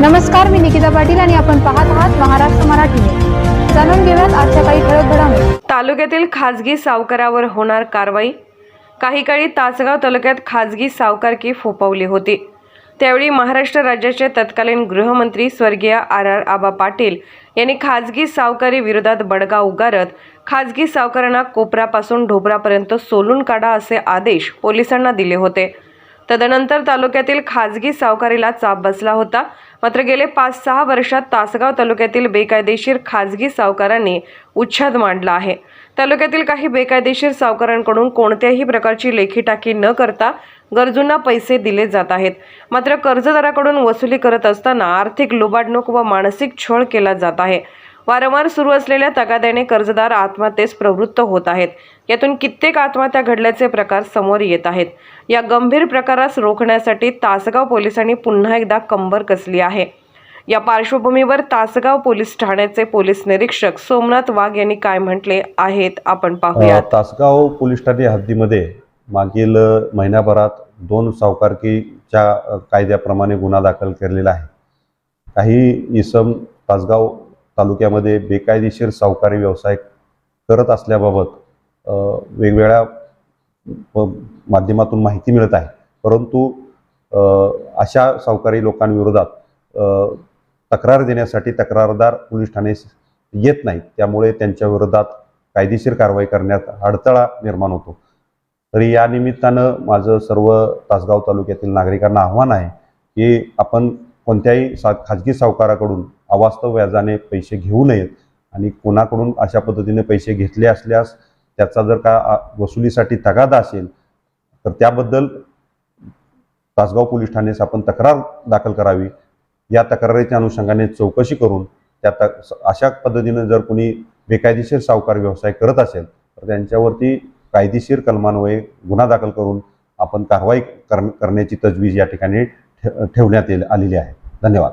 नमस्कार मी पाटील आणि आपण पाहत आहात महाराष्ट्र मराठी जाणून घेऊयात आजच्या काही ठळक घडामोडी. तालुक्यातील खाजगी सावकारावर होणार कारवाई. काही काळी तासगाव तालुक्यात खाजगी सावकारकी फोफावली होती. त्यावेळी महाराष्ट्र राज्याचे तत्कालीन गृहमंत्री स्वर्गीय आर आर आबा पाटील यांनी खाजगी सावकारी विरोधात बडगा उगारत खाजगी सावकारांना कोपऱ्यापासून ढोबरापर्यंत सोलून काढा असे आदेश पोलिसांना दिले होते. तदनंतर तालुक्यातील खाजगी सावकारीला चाप बसला होता. मात्र गेले पाच सहा वर्षात तासगाव तालुक्यातील बेकायदेशीर खाजगी सावकारांनी उच्छाद मांडला आहे. तालुक्यातील काही बेकायदेशीर सावकारांकडून कोणत्याही प्रकारची लेखीटाकी न करता गरजूंना पैसे दिले जात आहेत. मात्र कर्जदाराकडून वसुली करत असताना आर्थिक लुबाडणूक व मानसिक छळ केला जात आहे. वारंवार सुरू असलेल्या तगाद्याने कर्जदार आत्महत्येस प्रवृत्त होत आहेत. यातून कित्येक आत्महत्या घडल्याचे प्रकार समोर येत आहेत. या गंभीर प्रकारास रोखण्यासाठी तासगाव पोलिसांनी पुन्हा एकदा कंबर कसली आहे. या पार्श्वभूमीवर तासगाव पोलीस ठाण्याचे पोलीस निरीक्षक सोमनाथ वाघ यांनी काय म्हटले आहेत आपण पाहूया तासगाव पोलीस ठाणे हद्दीमध्ये मागील महिन्याभरात दोन सावकारकीच्या कायद्याप्रमाणे गुन्हा दाखल केलेला आहे. काही इसम तासगाव तालुक्यामध्ये बेकायदेशीर सावकारी व्यवसाय करत असल्याबाबत वेगवेगळ्या प- माध्यमातून माहिती मिळत आहे. परंतु अशा सावकारी लोकांविरोधात तक्रार देण्यासाठी तक्रारदार पोलीस ठाणे येत नाहीत. त्यामुळे त्यांच्या विरोधात कायदेशीर कारवाई करण्यात अडथळा निर्माण होतो. तरी या निमित्तानं माझं सर्व तासगाव तालुक्यातील नागरिकांना आव्हान आहे की आपण कोणत्याही सा खाजगी सावकाराकडून अवास्तव व्याजाने पैसे घेऊ नयेत आणि कोणाकडून अशा पद्धतीने पैसे घेतले असल्यास त्याचा जर का आ, वसुलीसाठी तगादा असेल तर त्याबद्दल तासगाव पोलीस ठाण्यास आपण तक्रार दाखल करावी. या तक्रारीच्या अनुषंगाने चौकशी करून त्या तक अशा पद्धतीनं जर कोणी बेकायदेशीर सावकार व्यवसाय करत असेल तर त्यांच्यावरती कायदेशीर कलमान्वये गुन्हा दाखल करून आपण कारवाई कर करण्याची तजवीज या ठिकाणी ठेवण्यात येल- आलेली आहे. धन्यवाद.